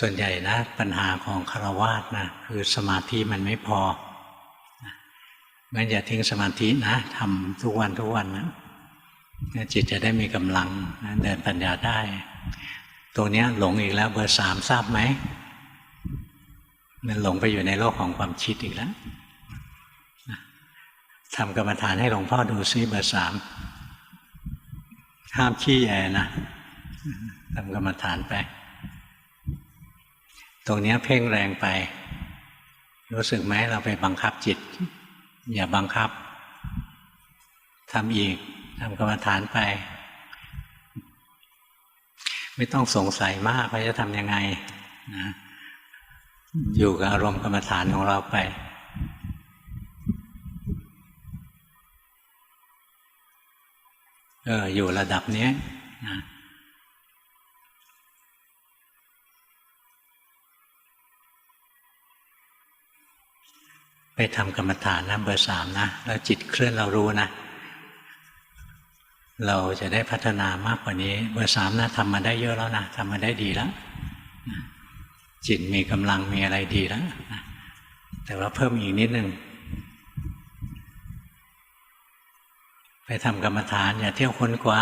ส่วนใหญ่นะปัญหาของคารวาสนะคือสมาธิมันไม่พองั้นอย่าทิ้งสมาธินะทำทุกวันทุกวันนะจิตจะได้มีกำลังนะเดินปัญญาได้ ตรงเนี้ยหลงอีกแล้ว เบอร์สามทราบไหมมันหลงไปอยู่ในโลกของความคิดอีกแล้วทำกรรมฐานให้หลวงพ่อดูซิเบอร์สามห้ามขี้แยนะทำกรรมฐานไป ตรงนี้เพ่งแรงไป รู้สึกไหมเราไปบังคับจิต อย่าบังคับทำอีกทำกรรมฐานไป ไม่ต้องสงสัยมากว่าจะทำยังไงนะอยู่กับอารมณ์กรรมฐานของเราไปเอออยู่ระดับนี้นะ ไปทำกรรมฐานนะเบอร์สามนะแล้วจิตเคลื่อนเรารู้นะ เราจะได้พัฒนามากกว่านี้ เบอร์สามนะทำมาได้เยอะแล้วนะทำมาได้ดีแล้วจิตมีกำลังมีอะไรดีแล้วแต่ว่าเพิ่มอีกนิดหนึ่งไปทำกรรมฐานอย่าเที่ยวค้นคว้า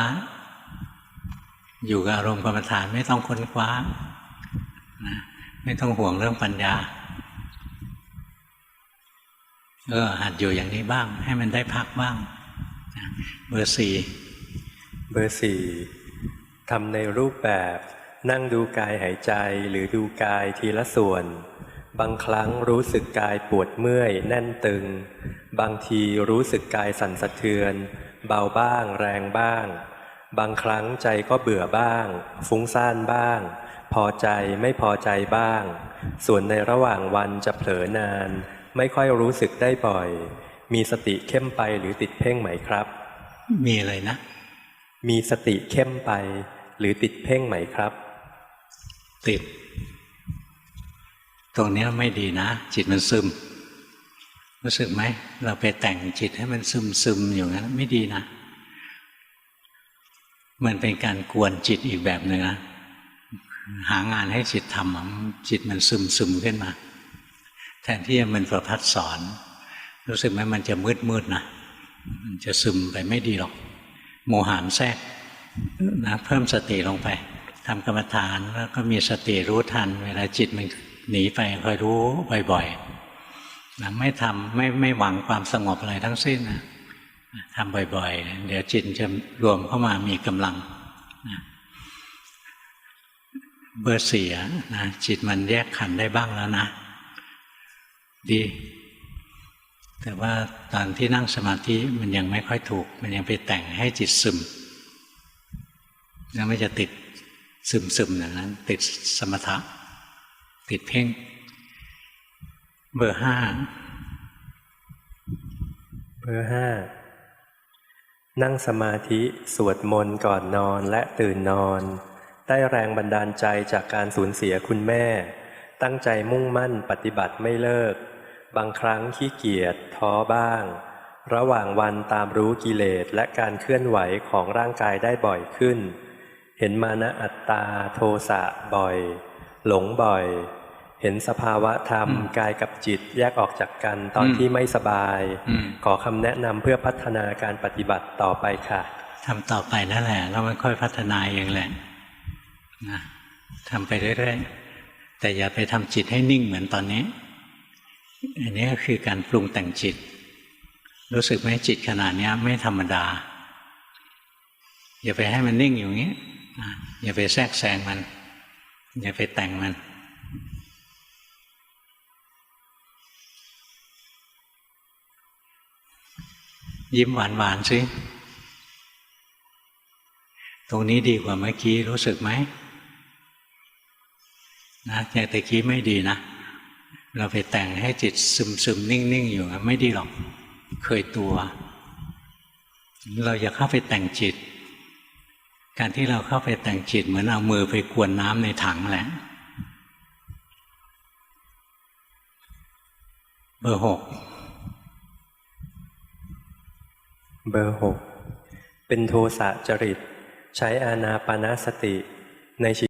อยู่กับอารมณ์กรรมฐานไม่ต้องค้นคว้านะไม่ต้องห่วงเรื่องปัญญา เออหัดอยู่อย่างนี้บ้าง ให้มันได้พักบ้างเบอร์สี่เบอร์สี่ทำในรูปแบบ นั่งดูกายหายใจหรือดูกายทีละส่วน บางครั้งรู้สึกกายปวดเมื่อย แน่นตึง บางทีรู้สึกกายสั่นสะเทือน เบาบ้างแรงบ้าง บางครั้งใจก็เบื่อบ้าง ฟุ้งซ่านบ้าง พอใจไม่พอใจบ้าง ส่วนในระหว่างวันจะเผลอนาน ไม่ค่อยรู้สึกได้บ่อย มีสติเข้มไปหรือติดเพ่งไหมครับ มีอะไรนะ มีสติเข้มไป หรือติดเพ่งไหมครับ ติด ตรงเนี้ยไม่ดีนะ จิตมันซึม รู้สึกไหม เราไปแต่งจิตให้มันซึมซึมอยู่งั้นไม่ดีนะมันเป็นการกวนจิตอีกแบบหนึ่งนะหางานให้จิตทำอะจิตมันซึมซึมขึ้นมาแทนที่มันประพัดสอน รู้สึกไหมมันจะมืดมืดนะมันจะซึมไปไม่ดีหรอก โมหานแทรกนะเพิ่มสติลงไปทำกรรมฐานแล้วก็มีสติรู้ทัน เวลาจิตมันหนีไปคอยรู้บ่อยๆนะไม่ทำไม่ไม่หวังความสงบอะไรทั้งสิ้นนะทำบ่อยๆ เดี๋ยวจิตจะรวมเข้ามามีกำลังนะเบอร์เสียนะจิตมันแยกขันได้บ้างแล้วนะ ดี แต่ว่าตอนที่นั่งสมาธิมันยังไม่ค่อยถูก มันยังไปแต่งให้จิตซึมแล้วไม่จะติดซึมซึมอย่างนั้น ติดสมถะ ติดเพ่ง เบอร์ห้าเบอร์ห้านั่งสมาธิสวดมนต์ก่อนนอนและตื่นนอน ได้แรงบันดาลใจจากการสูญเสียคุณแม่ ตั้งใจมุ่งมั่นปฏิบัติไม่เลิก บางครั้งขี้เกียจท้อบ้าง ระหว่างวันตามรู้กิเลสและการเคลื่อนไหวของร่างกายได้บ่อยขึ้น เห็นมานะอัตตาโทสะบ่อย หลงบ่อย เห็นสภาวะธรรมกายกับจิตแยกออกจากกันตอนอืมที่ไม่สบายอืมขอคำแนะนำเพื่อพัฒนาการปฏิบัติต่อไปค่ะทำต่อไปนั่นแหละแล้วมันค่อยพัฒนาเองแหละนะทำไปเรื่อยๆแต่อย่าไปทำจิตให้นิ่งเหมือนตอนนี้ อันนี้ก็คือการปรุงแต่งจิต รู้สึกไหมจิตขนาดนี้ไม่ธรรมดา อย่าไปให้มันนิ่งอยู่งนี้อย่าไปแทรกแซงมัน อย่าไปแต่งมันยิ้มหวานๆสิ ตรงนี้ดีกว่าเมื่อกี้รู้สึกไหมนะอย่างตะกี้ไม่ดีนะ เราไปแต่งให้จิตซึมซึมๆนิ่ง ๆ อยู่ไม่ดีหรอกเคยตัว เราอย่าเข้าไปแต่งจิต การที่เราเข้าไปแต่งจิต เหมือนเอามือไปกวนน้ำในถังแหละเบอร์หกเบอร์หกเป็นโทสะจริต ใช้อานาปานาสติในชี